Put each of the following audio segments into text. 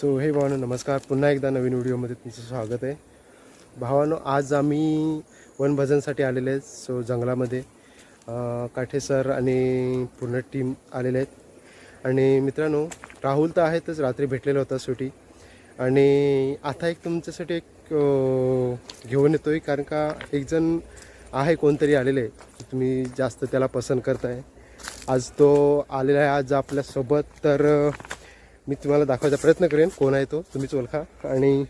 So हे भावानो नमस्कार. पुन्हा एकदा नवीन व्हिडिओमध्ये तुमचं स्वागत आहे. भावानो आज आम्ही वनभजनसाठी आलेले आहेत सो जंगलामध्ये. काठे सर आणि पूर्ण टीम आलेले आहेत. आणि मित्रांनो राहुल तर आहेतच रात्री भेटलेला होता सुटी आणि आता एक तुमच्यासाठी एक घेऊन येतो आहे कारण का एक जण आहे कोणतरी आलेले तुम्ही जास्त त्याला पसंत करताय. आज तो आलेला आहे आज आपल्यासोबत. तर मी तुम्हाला दाखवायचा प्रयत्न करेन कोण आहे तो तुम्हीच ओळखा. आणि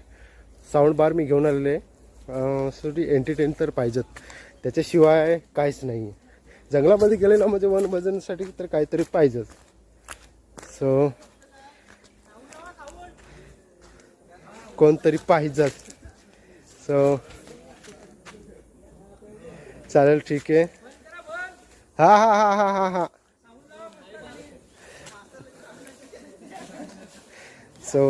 साऊंड बार मी घेऊन आलेले आहे. शेवटी एंटरटेन तर पाहिजेत. त्याच्याशिवाय काहीच नाही. जंगलामध्ये गेले ना म्हणजे वन भजनसाठी तर काहीतरी पाहिजेच. सो कोणतरी पाहिजेच. सो चालेल ठीक आहे. हा हा हा हा हा हा. सो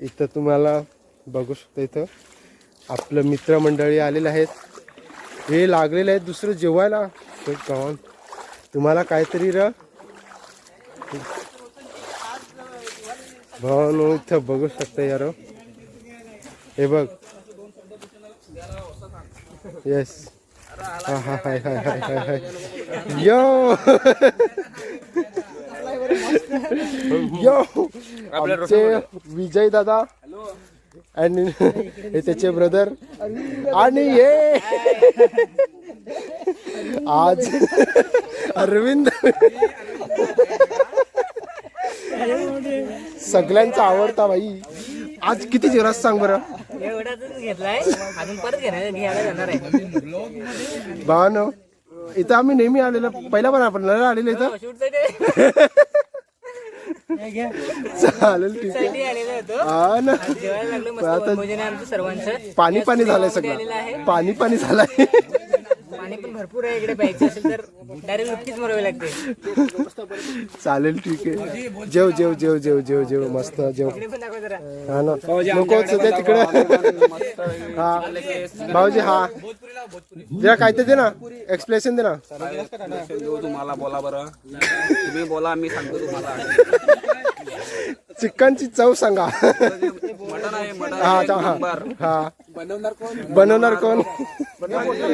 इथं तुम्हाला बघू शकता इथं आपलं मित्रमंडळी आलेले आहेत. हे लागलेले आहेत दुसरं जेवायला. ते तुम्हाला काहीतरी र भावानो इथं बघू शकता यार हे बघ. येस हा हा हाय हाय हाय हाय हाय यो यो आमचे विजय दादा आणि हे त्याचे ब्रदर आणि हे आज अरविंद. सगळ्यांचा आवडता बाई. आज किती जिरास सांग बरं? भावानो इथं आम्ही नेहमी आलेलो. पहिला पण आपण आलेलो इथं. शूट चालेल ठीक आहे. हा ना. सर्वांचं. पाणी पाणी झालंय. सगळं. पाणी पाणी झालंय. पाणी पण भरपूर आहे इकडे प्यायचं असेल तर. डायरेक्ट नक्कीच मरावी लागते. चालेल ठीक आहे. जेव जेव जेव जेव जेव जेव मस्त जेव. इकडे पण दाखव जरा. हा ना? नको सध्या तिकडे. हा. भाऊजी हा. जरा काय ते दे ना. एक्सप्लेशन दे ना. देऊ तुम्हाला बोला बरं. तुम्ही बोला मी सांगतो तुम्हाला. चिकनची चव सांगा. मटन आहे मटन हा चा- हा. हा. बनवणार कोण?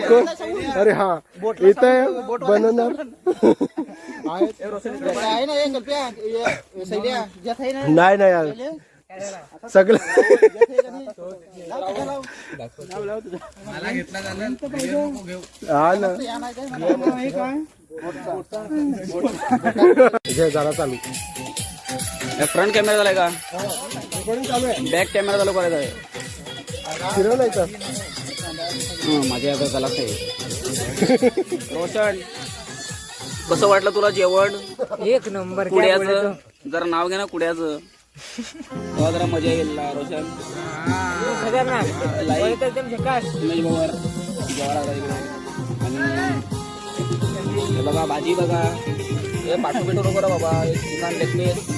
कोण? अरे हा. इथं बनवणार? आहेत. नाही नाही यार सगळं हा ना. घे जरा चालू. फ्रंट कॅमेरा झालाय का? आहे बॅक कॅमेरा चालू करायचा आहे. फिरवलायचं हं, माझ्या आता त्याला रोशन कसं वाटलं तुला जेवण? एक नंबर. कुड्याचं? जरा नाव घे ना कुड्याचं. तेव्हा जरा मजा येईल ना, रोशन. आणि हे बघा भाजी बघा. हे पेटू नको बाबा. हे चिकन लेग पीस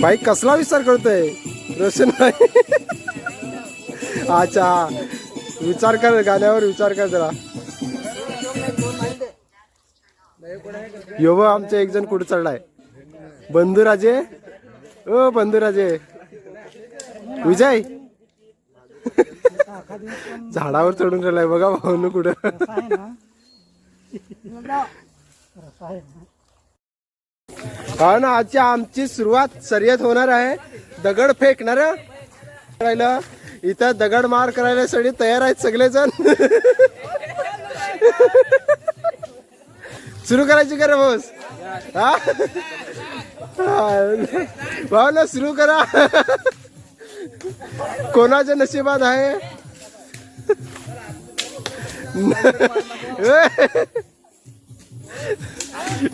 बाई कसला विचार करतोय? रोशन भाई. अच्छा. विचार कर गाण्यावर विचार कर जरा. यो आमचे एक जण कुठे चढलाय? बंधुराजे? ओ बंधुराजे. विजय? झाडावर चढून राहिलाय बघा भाऊन कुठं. हा ना आजची आमची सुरुवात शर्यत होणार आहे. दगड फेकणार. राहिलं. इथं दगड मार करायला सगळे तयार आहेत सगळेजण. सुरू करायची का रे बोस हा? भाऊ ना सुरू करा. कोणाच्या नशिबात आहे?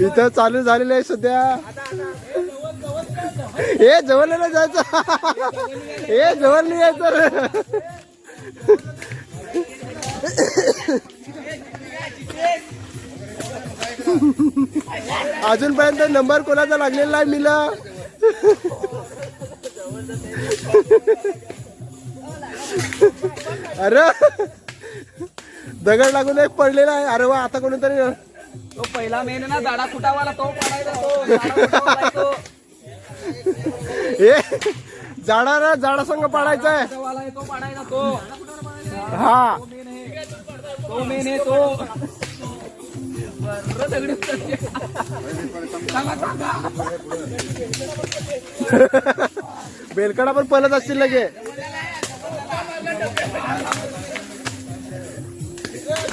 इथं चालू झालेलं आहे सध्या. हे जवळ नाही जायचं. हे जवळ नाही यायचं अजूनपर्यंत नंबर कोणाचा लागलेला आहे मिला. अरे दगड लागून एक पडलेला आहे. अरे वा आता कोणीतरी तो पहिला मेन ना झाडा फुटावाला तो पडायचा तो झाडा फुटावाला तो. हे झाडासंग पाडायचा आहे. फुटावाला आहे, तो पडायचा तो. हा. तो मेन आहे. तो बरं, दगडी उचलते. सांगा, सांगा. बेलकडा पण पळत असतील लगे.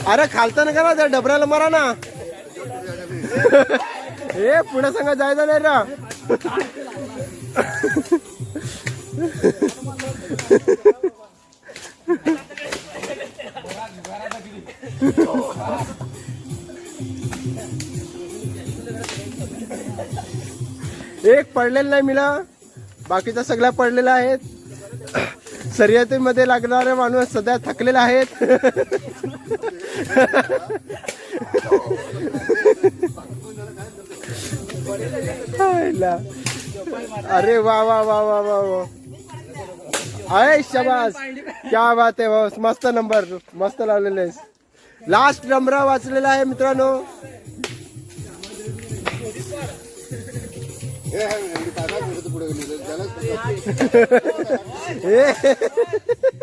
अरे खालता नका ना त्या डबऱ्याला मारा ना. हे पुढे सांगा जायचं नाही रा. एक पडलेला नाही मिला बाकीच्या सगळ्या पडलेल्या आहेत शर्यतीमध्ये लागणारे माणूस सध्या थकलेले आहेत. अरे वा वा वा वा वा वा. आहे शबास. क्या बात आहे भाऊ. मस्त नंबर मस्त लावलेले आहेस. लास्ट नंबर वाचलेला आहे मित्रांनो. हे